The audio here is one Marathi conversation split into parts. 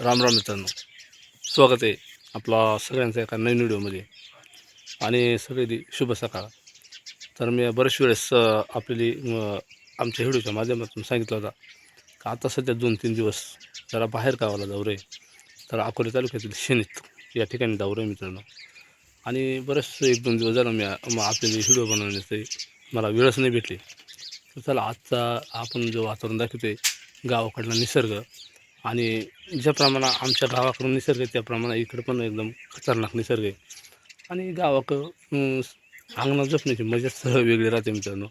राम राम मित्रांनो. स्वागत आहे आपला सगळ्यांचा एका नवीन व्हिडिओमध्ये. आणि सगळे शुभ सकाळ. तर मी बरेच वेळेस आपली आमच्या व्हिडिओच्या माध्यमातून सांगितलं होता का आता सध्या दोन तीन दिवस जरा बाहेर गावाला जाऊ रे. तर अकोले तालुक्यातील शेणीत या ठिकाणी जाऊ रे मित्रांनो. आणि बरेच एक दोन दिवस झालं मी मग आपल्याला व्हिडिओ बनवण्याचे मला वेळच नाही भेटली. तर चला आजचा आपण जो वातावरण दाखवतोय गावाकडला निसर्ग आणि ज्याप्रमाणे आमच्या गावाकडून निसर्ग आहे त्याप्रमाणे इकडं पण एकदम खतरनाक निसर्ग आहे. आणि गावाकडं अंगणात जपण्याची मजा सह वेगळी राहते मित्रांनो.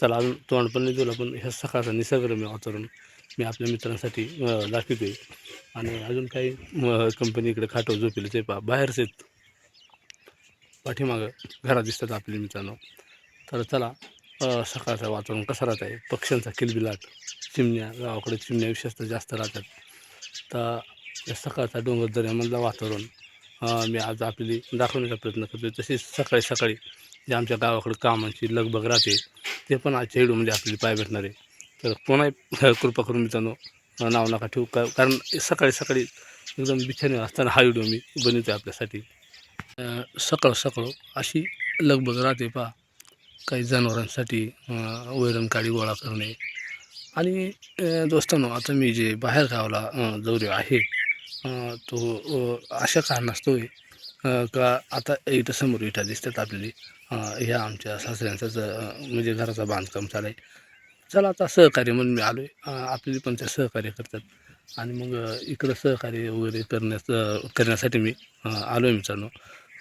चला अजून तोंड पण नाही दिलं पण ह्या सकाळचा निसर्गरम्य वातावरण मी आपल्या मित्रांसाठी दाखवतो आहे आणि अजून काही कंपनी इकडे खाटव झोपेल ते पा बाहेरच आहेत. पाठीमागं घरात दिसतात आपले मित्रांनो. तर चला सकाळचा सकाळचं वातावरण कसं राहत आहे पक्ष्यांचा किलबिलाट. चिमण्या गावाकडे चिमण्या विशेषतः जास्त राहतात. तर या सकाळचा डोंगर दऱ्यामधलं वातावरण मी आज आपली दाखवण्याचा प्रयत्न करतो तसेच सकाळी सकाळी जे आमच्या गावाकडे कामांची लगबग राहते ते पण आजच्या व्हिडिओमध्ये म्हणजे आपल्याला पाय भेटणार आहे. तर पुन्हा कृपा करून मित्रांनो अं, नाव नका ठेवू का कारण सकाळी सकाळी एकदम बिछाने असताना हा व्हिडिओ मी बनवतो आपल्यासाठी. सकाळ सकाळ अशी लगबग राहते पहा. काही जनावरांसाठी अं, काडी गोळा करणे आणि दोस्तांनो आता मी जे बाहेर गावाला दौरे आहे तो अशा कारणास्तव आहे का आता इथं समोर इटा दिसतात आपल्याला ह्या आमच्या सासऱ्यांचाच म्हणजे घराचं बांधकाम चालू आहे चला आता सहकार्य म्हणून मी आलो आहे आपली पण ते सहकार्य करतात. आणि मग इकडं सहकार्य वगैरे करण्यास करण्यासाठी मी आलो आहे मित्रांनो.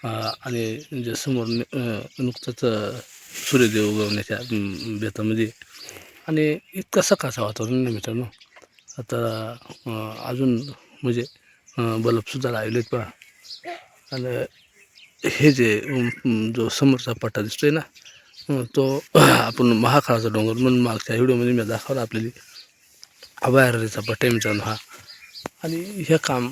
आणि जे समोर न- नुकतंच सूर्यदेव उगवण्याच्या बेतामध्ये आणि इतका सकाळचं वातावरण नाही मित्रांनो. आता अजून म्हणजे बल्बसुद्धा लावलेत पहा. आणि हे जे जो समोरचा पट्टा दिसतोय ना तो आपण महाकाळाचा डोंगर म्हणून मागच्या व्हिडिओमध्ये मी दाखवला आपल्याला. अभयारण्याचा पट्टा आहे मित्रांनो हा. आणि हे काम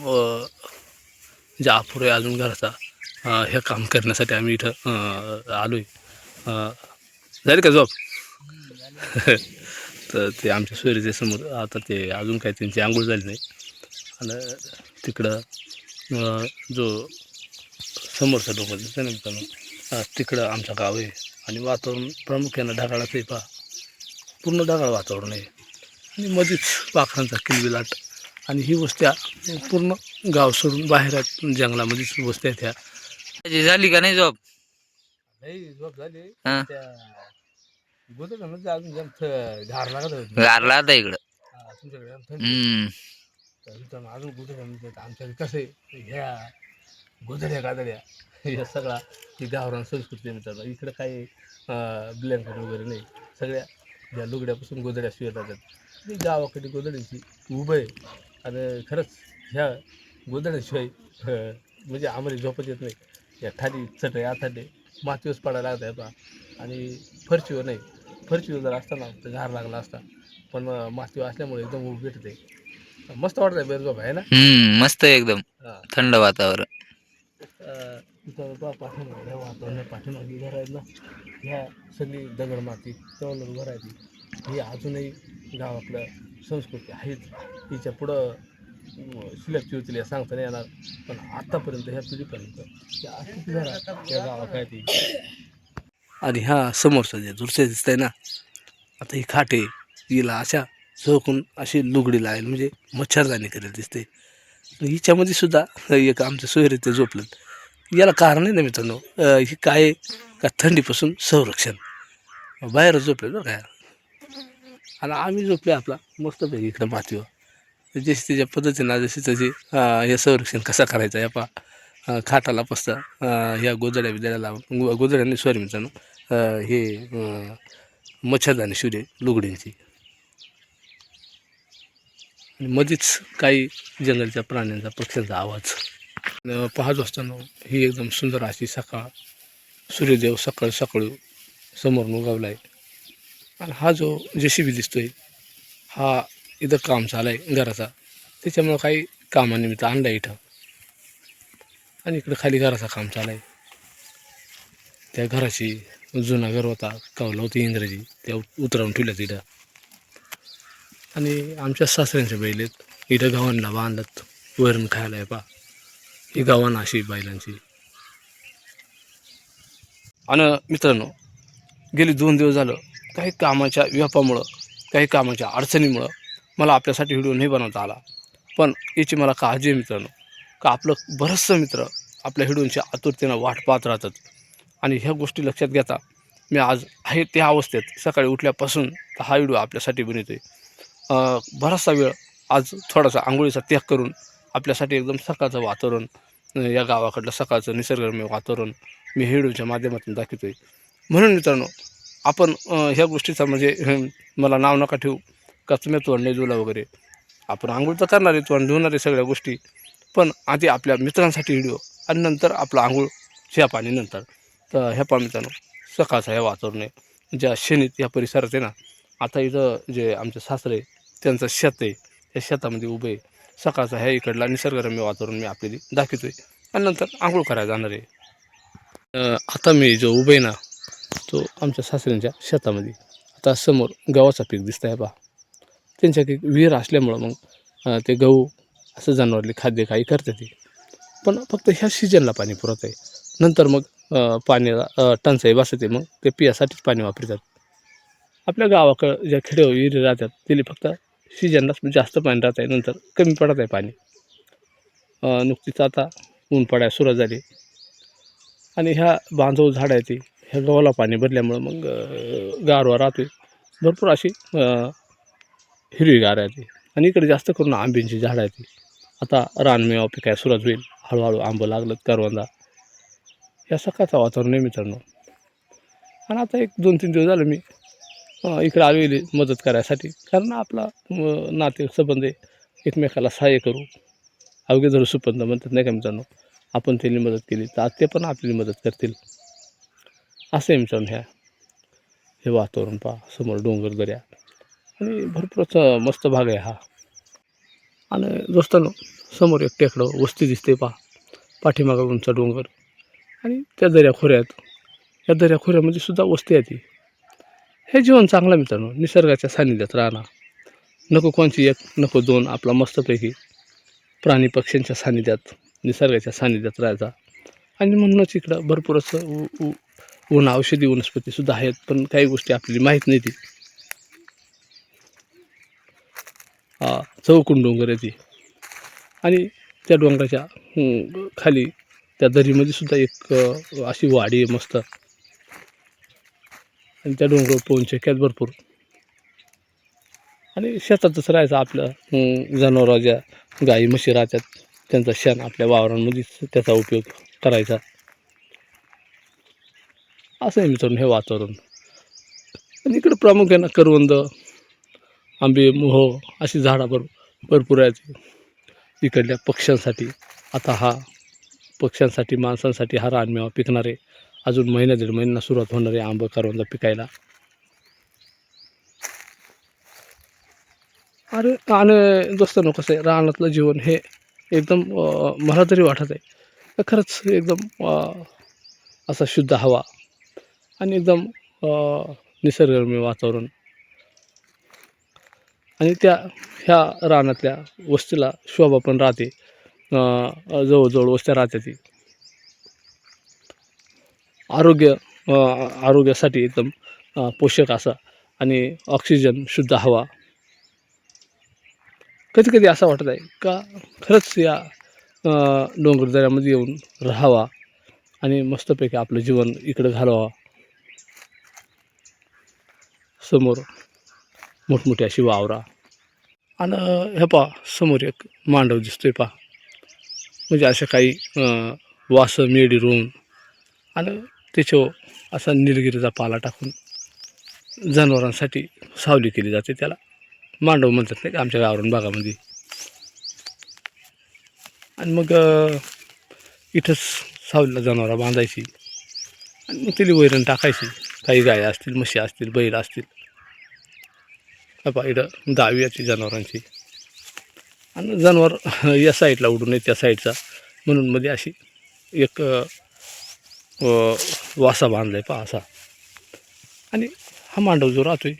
जे अपुरं आहे अजून घराचा हे काम करण्यासाठी आम्ही इथं आलो आहे झाली का जॉब तर ते आमच्या सोयरीच्या समोर आता ते अजून काही त्यांची आंघोळ झाली नाही. आणि तिकडं जो समोरचा डोंगर दिसतं ना मित्रांनो तिकडं आमचं गाव आहे. आणि वातावरण प्रामुख्यानं ढगाळाचं आहे पहा. पूर्ण ढगाळ वातावरण आहे. आणि मध्येच पाखरांचा किलबिलाट. आणि ही वस्त्या पूर्ण गाव सोडून बाहेर आहेत जंगलामध्येच वस्त्या आहेत ह्या. त्याची झाली का नाही जॉब नाही झोप झाली. गारला आता इकडं. हम्म. अजून कसं ह्या गोदड्या गादड्या सगळा ही गावरान संस्कृती इकडं काही ब्लँकेट वगैरे नाही. सगळ्या ज्या लुगड्यापासून शिवत जातात. गावाकडे गोदड्यांची उभं आहे. आणि खरंच ह्या गोदड्याशिवाय अं, म्हणजे आम्हाला झोपत येत नाही. या खाली चटई आथाडे मातीवच पडायला लागत आहे पहा आणि फरशीवर नाही. फरशीवर जर असता ना तर घार लागला असता. पण मातीवर असल्यामुळे एकदम उभ भेटते. मस्त वाटतंय बेर झोप आहे ना? मस्त आहे एकदम. थंड वातावरण. तिथं पाठीमागे वातावरण पाठीमागे घर आहेत ना ह्या सगळी दगड माती त्यावर घर आहे ती ही अजूनही गावातलं संस्कृती आहेच. हिच्या पुढं शिल्लक होतील सांगता नाही येणार. पण आत्तापर्यंत ह्या पिढीपर्यंत त्या अशीच घरं त्या गावात आहे ती आणि ह्या समोरचं जे दृश्य दिसतंय ना आता ही खाटे हिला अशा झोकून अशी लुगडी लागेल म्हणजे मच्छरदाणी करेल दिसते हिच्यामध्ये सुद्धा एक आमचं सोयरे ते झोपलं. याला कारण आहे ना मित्रांनो ही काय आहे? का थंडीपासून संरक्षण. बाहेर झोपले बरं काय आणि आम्ही झोपले आपला मस्तपैकी इकडं मातीवर. जशी त्याच्या पद्धतीनं जशी त्याची हे संरक्षण कसा करायचं या पा खाटाला पसता ह्या गोदड्या बिदड्या लावून गो- सॉरी मित्रांनो हे मच्छरदानी मच्छरदाणी शिवले लुगडींची. मध्येच काही जंगलच्या प्राण्यांचा पक्ष्यांचा आवाज. पाहत असताना ही एकदम सुंदर अशी सकाळ सूर्यदेव सकाळ सकाळ समोर उगावला आहे आणि हा जो जेसीबी दिसतोय हा इथं काम चालाय घराचा. त्याच्यामुळं काही कामानिमित्त आणला इथं. आणि इकडं खाली घराचं काम चालू आहे. त्या घराची जुना घर होता कवला होती इंद्रजी त्या उतरवून ठेवल्या तिथं. आणि आमच्या सासऱ्यांचे बैल आहेत. इथं गावांना बांधत वैरण खायला आहे पा. ही गावान अशी बैलांची. आणि मित्रांनो गेली दोन दिवस झालं काही कामाच्या व्यापामुळं काही कामाच्या अडचणीमुळं मला आपल्यासाठी व्हिडिओ नाही बनवता आला. पण याची मला काळजी आहे मित्रांनो. का आपलं बरंचसं मित्र आपल्या हिडूनच्या आतुरतेनं वाट पाहत राहतात. आणि ह्या गोष्टी लक्षात घेता मी आज आहे त्या अवस्थेत सकाळी उठल्यापासून हा व्हिडिओ आपल्यासाठी बनवतो आहे बराचसा वेळ आज थोडासा आंघोळीचा त्याग करून आपल्यासाठी एकदम सकाळचं वातावरण या गावाकडलं सकाळचं निसर्गरम्य वातावरण मी हे व्हिडिओच्या माध्यमातून दाखवतो आहे म्हणून मित्रांनो आपण ह्या गोष्टीचा म्हणजे मला नाव नका ठेवू का तुम्ही तोंड जुला वगैरे. आपण आंघोळ तर करणार आहे तोंड धुणार आहे सगळ्या गोष्टी. पण आधी आपल्या मित्रांसाठी व्हिडिओ आणि नंतर आपलं आंघोळ ह्या पाणी नंतर. तर ह्या पा मित्रांनो सकाळचं ह्या वातावरण आहे. ज्या शेणीत या परिसरात आहे ना आता इथं जे आमचे सासरे आहे, त्यांचं शेत आहे. त्या शेतामध्ये उभे आहे. सकाळचा ह्या इकडला निसर्गरम्य वातावरण मी आपल्याला दाखवतो आहे आणि नंतर आंघोळ करायला जाणार आहे. आता मी जो उभे आहे ना तो आमच्या सासऱ्यांच्या शेतामध्ये. आता समोर गव्हाचा पीक दिसत आहे पहा त्यांच्या एक विहीर असल्यामुळं मग ते गहू असं जनावरले खाद्य काही करते ते. पण फक्त ह्या सीजनला पाणी पुरत आहे. नंतर मग पाण्याला टंचाई बसते मग ते पियासाठीच पाणी वापरतात. आपल्या गावाकडं ज्या खेडे विहिरी राहतात तिथे फक्त सीजनलाच जास्त पाणी राहत आहे नंतर कमी पडत आहे पाणी नुकतीच आता ऊन पडायला सुरुवात झाली. आणि ह्या बांधव झाड आहे ती ह्या गव्हाला पाणी भरल्यामुळं मग गारवा राहते भरपूर अशी हिरवीगार आहे ती. आणि इकडे जास्त करून आंब्यांची झाडं आहे ती. आता रानमेवा पिकाय सुरुवात होईल. हळूहळू आंबं लागलं करवंदा. या सकाळचा वातावरण आहे मित्रांनो. आणि आता एक दोन तीन दिवस झाले मी अं, इकडे आलेली मदत करायसाठी. कारण आपला नाते संबंध आहे. एकमेकाला सहाय्य करू. अवघे जर सुपंत म्हणतात नाही का मित्रांनो? आपण त्यांनी मदत केली तर ते पण आपली मदत करतील. असं आहे मित्रांनो ह्या. हे वातावरण पहा समोर डोंगर दऱ्या. आणि भरपूरच मस्त भाग आहे हा. आणि रस्त्यानं समोर एक टेकडं वस्ती दिसते पहा. पाठीमागं उंच डोंगर. आणि त्या दऱ्या खोऱ्यात या दऱ्या खोऱ्यामध्ये सुद्धा वस्ती आहे ती. हे जीवन चांगलं मित्रांनो निसर्गाच्या सान्निध्यात राहणार. नको कोणची एक नको दोन आपला मस्तपैकी प्राणी पक्ष्यांच्या सान्निध्यात निसर्गाच्या सान्निध्यात राहायचा. आणि म्हणूनच इकडं भरपूर असं उ उ ऊन औषधी वनस्पतीसुद्धा आहेत पण काही गोष्टी आपल्याला माहीत नाही ती हा चौकून डोंगर आहे ती. आणि त्या डोंगराच्या खाली त्या दरीमध्ये सुद्धा एक अशी वाडी आहे मस्त. आणि त्या डोंगर पोहून चक्यात भरपूर. आणि शेतातच राहायचं आपलं जनावराच्या जनावरं ज्या गाई म्हशी राहतात त्यांचा शेण आपल्या वावरांमध्येच त्याचा उपयोग करायचा. असं आहे मित्रांनो हे वातावरण. आणि इकडं प्रामुख्यानं करवंद आंबे मोह अशी झाडं भर भरपूर आहेत. इकडल्या पक्ष्यांसाठी आता हा पक्ष्यांसाठी माणसांसाठी हा रानमेवा पिकणारे अजून महिन्या दीड महिन्यांना सुरुवात होणार आहे आंबं करवंदा पिकायला. अरे आणि दोस्तांनो कसं आहे रानातलं जीवन हे एकदम मला तरी वाटत आहे. खरंच एकदम असा शुद्ध हवा आणि एकदम निसर्गरम्य वातावरण आणि त्या ह्या रानातल्या वस्तीला शोभा पण राहते. जवळजवळ वस्त्या राहते ती. आरोग्य आरोग्यासाठी एकदम पोषक असा आणि ऑक्सिजन शुद्ध हवा. कधी कधी असं वाटत आहे का खरंच या डोंगरदऱ्यामध्ये येऊन राहावा आणि मस्तपैकी आपलं जीवन इकडं घालवा समोर मोठमोठी अशी वावरा. आणि हे पहा समोर एक मांडव दिसतोय पहा. म्हणजे अशा काही वास मेडी रोवून आणि त्याच्यावर असा निलगिरीचा पाला टाकून जनावरांसाठी सावली केली जाते. त्याला मांडव म्हणतात नाही का आमच्या गावरान भागामध्ये आणि मग इथंच सावलीला जनावरं बांधायची. आणि मग त्याला वैरण टाकायची. काही गाय असतील म्हशी असतील बैल असतील. पाहिलं इथं दहावी जनावरांची. आणि जनावर या साईडला उडून नये त्या साईडचा. म्हणून मध्ये अशी एक वासा बांधला आहे पहा असा. आणि हा मांडव जो राहतोय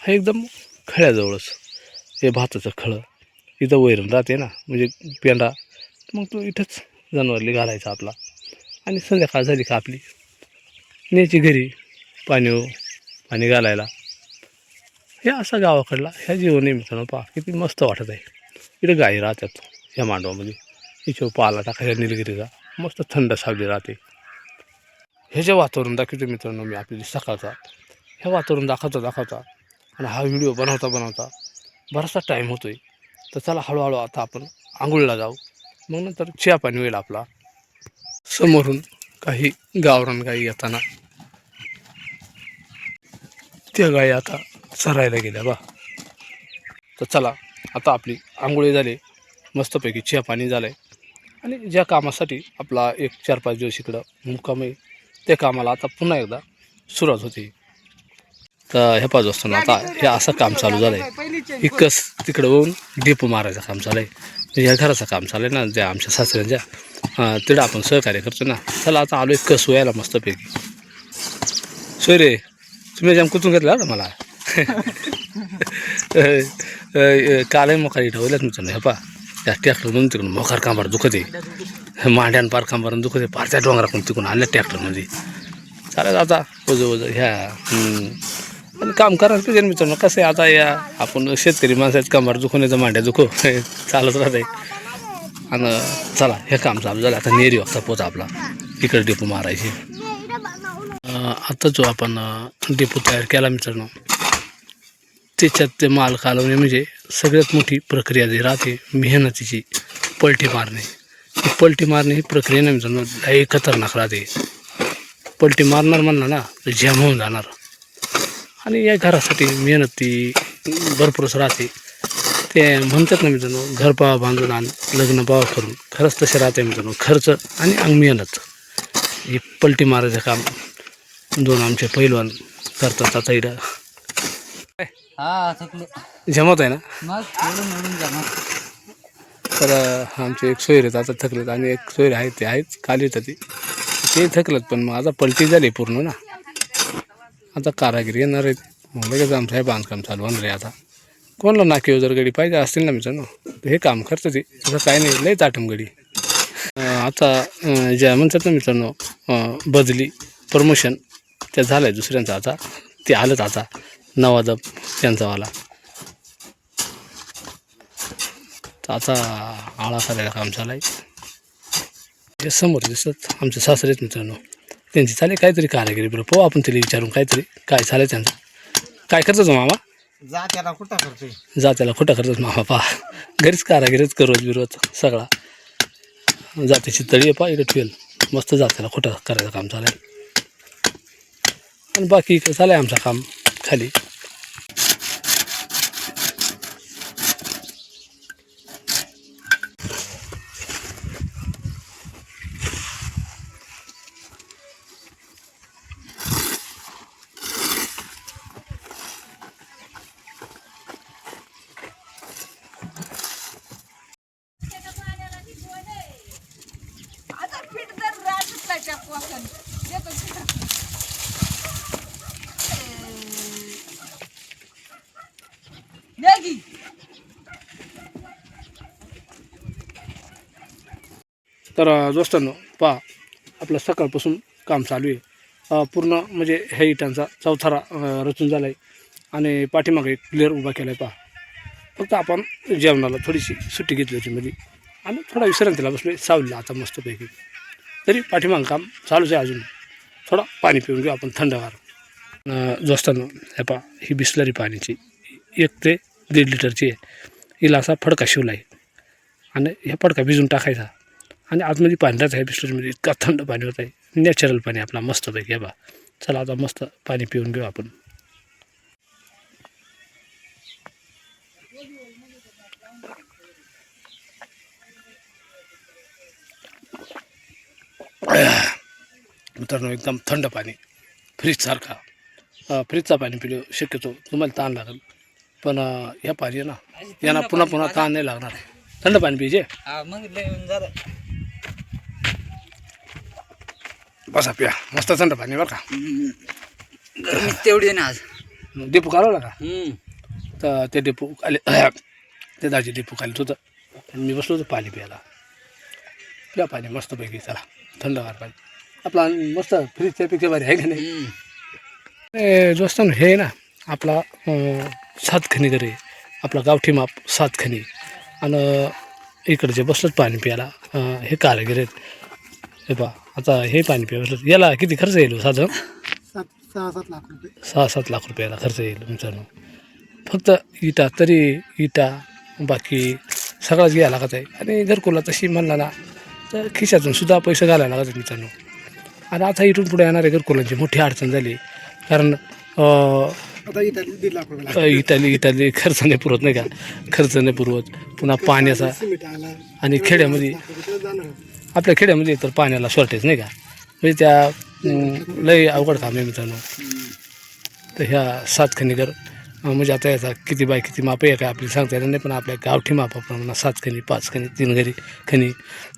हा एकदम खळ्याजवळच. हे भाताचं खळं. इथं वैरण राहते ना म्हणजे पेंडा मग तो इथंच जनावरली घालायचा आपला. आणि संध्याकाळ झाली का आपली. न्यायची घरी पाणी पाणी घालायला. हे असा गावाकडला ह्या जीवन मित्रांनो पहा किती मस्त वाटत आहे. इकडे गाई राहतात ह्या मांडवामध्ये. हिच्यावर पाला टाकायचा निलगिरीचा. मस्त थंड सावली राहते. हे जे वातावरण दाखवतो मित्रांनो मी आपली सकाळचा. हे वातावरण दाखवता दाखवता आणि हा व्हिडिओ बनवता बनवता बराचसा टाईम आहे तर चला हळूहळू आता आपण आंघोळीला जाऊ. मग नंतर चहा पाणी होईल आपला. समोरून काही गावरान गाई येताना. त्या गाई आता चरायला गेल्या बा तर चला आता आपली आंघोळी झाली. मस्तपैकी चहा पाणी झालं आहे आणि ज्या कामासाठी आपला एक चार पाच दिवस इकडं मुक्काम आहे त्या कामाला आता पुन्हा एकदा सुरुवात होते. तर ह्या पाच वाजता आता हे असं काम चालू झालं आहे इकस तिकडं होऊन डीप मारायचं काम चालू आहे. म्हणजे या घराचं काम चालू आहे ना ज्या आमच्या सासऱ्यांच्या हां तिकडं आपण सहकार्य करतो ना. चला आता आलो एक कस व्हायला मस्तपैकी. सोय रे तुम्ही जाम कुठून घेतला ना मला? कालही मोकार ठेवल्यात मित्रांनो हे पा त्या ट्रॅक्टरमधून तिकडून मोकार कांबार दुखत आहे मांड्यान पार कांबार दुखत आहे. पार त्या डोंगराकडून तिकडून आणल्या ट्रॅक्टरमध्ये चालेल आता ओझं ओझं ह्या आणि काम करायला पाहिजे मित्रांनो कसं आहे आता या आपण शेतकरी माणसाचं कांबार दुखून येतं मांड्या दुखो चालत राहत. आहे आणि चला हे काम चालू झालं. आता नेरी वाजता पोचा आपला. इकडे डेपो मारायची आता जो आपण अं, डेपो तयार केला मित्रांनो त्याच्यात ते माल कालवणे म्हणजे सगळ्यात मोठी प्रक्रिया जी राहते मेहनतीची पलटी मारणे. ही पलटी मारणे ही प्रक्रिया नाही मित्रांनो लय खतरनाक राहते. पलटी मारणार म्हणलं ना तर जॅम होऊन जाणार. आणि या घरासाठी मेहनती भरपूरच राहते. ते म्हणतात ना मित्रांनो घर पावा बांधून आणि लग्न पावा करून. खरंच तसे राहते मित्रांनो खर्च आणि अंग मेहनत. ही पलटी मारायचं काम दोन आमचे पैलवान करतात आता इथं. हा थकले. जमत आहे ना? मग मिळून तर आमचे एक सोयरे आहेत आता थकलेत. आणि एक सोयरे आहेत ते आहेत खाली येतात ते. ते थकलेत पण मग आता पलटी झाली पूर्ण ना. आता कारागिरी येणार आहेत. मग लगेच आमचं हे बांधकाम चालू होणार आहे आता. कोणाला नाकेव जर गडी पाहिजे असतील ना मित्रांनो? तर हे काम करतं ते. तसं काही नाही लई ताटम गडी. आता ज्या म्हणतात ना मित्रांनो बदली प्रमोशन त्या झालं आहे दुसऱ्यांचं आता. ते आलंच आता. नवादब त्यांचावाला आता आळा करायला काम चालू आहे हे समोर दिसत आमचे सासरेच मित्रांनो. त्यांची चालेल काहीतरी कारागिरी. बरं पाहू आपण तिला विचारून काहीतरी. काय चालेल त्यांचं? काय करतो मामा? जा त्याला कुठं करतोय? जा त्याला खोटा करतोच मामा? पा घरीच कारागिरीच करवत बिरवत सगळा. जातीची तळी आहे पा इकडे ठेवेल. मस्त जात्याला खोटा करायचं काम चालेल आणि बाकी इकडे चालू आहे आमचं काम. खाली. तर दोस्तांनो पहा आपलं सकाळपासून काम चालू आहे. पूर्ण म्हणजे ह्या इटांचा चौथारा रचून झाला आहे आणि पाठीमागे एक उभा केला आहे पहा. फक्त आपण जेवणाला थोडीशी सुट्टी घेतली होती मध्ये आणि थोडा विश्रांतीला बसलो सावलीला आता मस्तपैकी. तरी पाठीमागं काम चालूच आहे अजून. थोडा पाणी पिऊन घेऊ आपण थंडगार. अ, दोस्तांनो हे पहा ही बिसलरी पाण्याची. एक ते दीड लिटरची आहे. हिला असा फडका शिवला आहे आणि ह्या फडका भिजून टाकायचा. आणि आतमध्ये पाणी राहतं आहे बिस्लरीमध्ये इतका थंड पाणी होत आहे नॅचरल पाणी आपला मस्तपैकी आहे बा. चला आता मस्त पाणी पिऊन घेऊ आपण. मित्रांनो एकदम थंड पाणी. फ्रीजसारखा फ्रीजचा पाणी पिलो शक्यतो तुम्हाला ताण लागेल. पण ह्या पाणी आहे ना यांना पुन्हा पुन्हा ताण नाही लागणार. थंड पाणी पिजे. बसा प्या. मस्त थंड पाणी बरं का? गरमी तेवढी ना आज. डेपो काढवला का. तर ते डेपो आले ते दाजी दीपू खालीत होतं. आणि मी बसलो होतो पाणी प्यायला. प्या पाणी मस्तपैकी चला. थंडगार पाणी. आपला मस्त फ्रीजच्यापेक्षा भारी आहे का नाही? ए, दोस्तांनो हे ना आपला अं, सातखनी घरी आपला गावठी माप सातखनी. आणि इकडचे बसलं पाणी प्यायला हे कारागीर आहेत. हे पा आता हे पाणी बसलं. याला किती खर्च येईल हो साधारण सात सहा सात लाख रुपये सहा सात लाख रुपयाला खर्च येईल मित्रांनो फक्त इटा तरी इटा बाकी सगळाच घ्यायला लागत आहे. आणि घरकुला तशी म्हणला ना तर खिशातून सुद्धा पैसे घालायला लागत आहेत मित्रांनो. आणि आता इथून पुढे येणाऱ्या घरकुलांची मोठी अडचण झाली. कारण इटाली इटाली खर्च नाही पुरत नाही का? खर्च नाही पुरवत पुन्हा पाण्याचा आणि खेड्यामध्ये आपल्या खेड्यामध्ये तर पाण्याला शॉर्टेज नाही का? म्हणजे त्या लय अवघड काम आहे मित्रांनो. तर ह्या सात खनिगर म्हणजे आता याचा किती बाय किती माप आहे काय आपली सांगता येणार नाही पण आपल्या गावठी मापाप्रमाणे सात खणी पाच खणी. तीन घरी खणी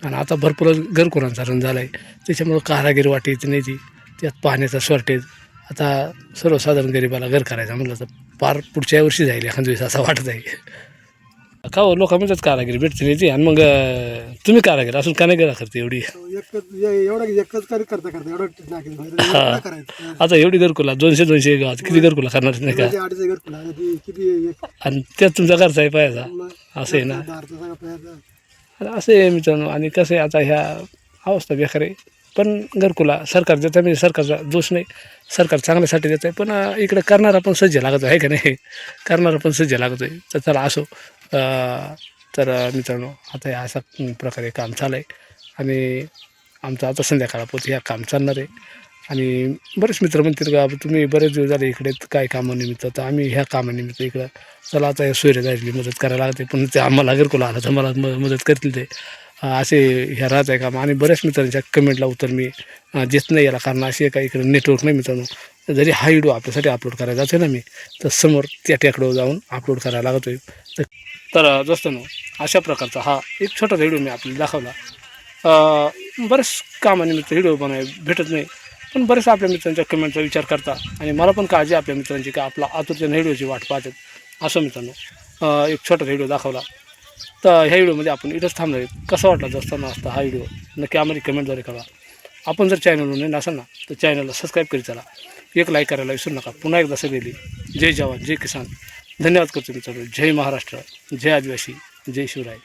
आणि आता भरपूर घरकुरांचा रन झाला आहे त्याच्यामुळं कारागीर वाटी येते नाही ती. त्यात पाण्याचा शॉर्टेज आता सर्वसाधारण गरिबाला घर करायचा म्हटलं तर पार पुढच्या वर्षी जाईल एखाद दिवस असा वाटत आहे का हो लोक म्हणतात कारागीर भेटते नाही ती. आणि मग अं, तुम्ही कारागीर असून का नाही करा करते एवढी? एकच एवढा एकच कर करता करता एवढं हा. नाकी करायचं? आता एवढी घरकुला दोनशे दोनशे गावात किती घरकुला करणार नाही का? म्हणजे अडीच घर खुला किती एक आणि त्यात तुमचा घरचा आहे मग असं आहे ना? दारचा सगळा पैसा. आणि असं आहे मित्रांनो. आणि कसं आहे आता ह्या अवस्था बेकार आहे. पण घरकुला सरकार देतं म्हणजे सरकारचा दोष नाही. सरकार चांगल्यासाठी देतं आहे पण अं, इकडे करणारा पण सज्ज लागतो आहे का नाही? करणारा पण सज्ज लागतो आहे तर चला असो. तर मित्रांनो आता हे अशा प्रकारे काम चाललं आहे आणि आमचं आता संध्याकाळापोत ह्या काम चालणार आहे. आणि बरेच मित्र म्हणतील का तुम्ही बरेच दिवस झाले इकडे काय कामानिमित्त? तर आम्ही ह्या कामानिमित्त इकडं. चला आता या सूर्य जायची मदत करायला लागते. पण ते आम्हाला घरकुला आलं तर मला म मदत करतील ते. असे ह्या राहत आहे काम आणि बऱ्याच मित्रांच्या कमेंटला उत्तर मी देत नाही याला. कारण असे काही इकडे नेटवर्क नाही मित्रांनो. जरी हा व्हिडिओ आपल्यासाठी अपलोड करायला जातो ना मी तर समोर त्या टेकड्यावर जाऊन अपलोड करायला लागतोय. तर तर दोस्तांनो अशा प्रकारचा हा एक छोटा व्हिडिओ मी आपल्याला दाखवला. बरेच कामानिमित्त व्हिडिओ बनाय भेटत नाही पण बरेच आपल्या मित्रांच्या कमेंटचा विचार करता आणि मला पण काळजी आपल्या मित्रांची का आपला आतुरतेने व्हिडिओची वाट पाहतात. असं मित्रांनो एक छोटा व्हिडिओ दाखवला. तर ह्या व्हिडिओमध्ये आपण इथंच थांबणार कसा वाटला दोस्तांना असता हा व्हिडिओ नक्की आम्हाला कमेंटद्वारे कळवा. आपण जर चॅनलवर नवीन असाल ना तर चॅनलला सबस्क्राईब करीत चला. एक लाईक करायला विसरू नका. पुन्हा एकदा सगळी जय जवान जय किसान. धन्यवाद करतो मित्रांनो. जय महाराष्ट्र जय आदिवासी जय शिवराय.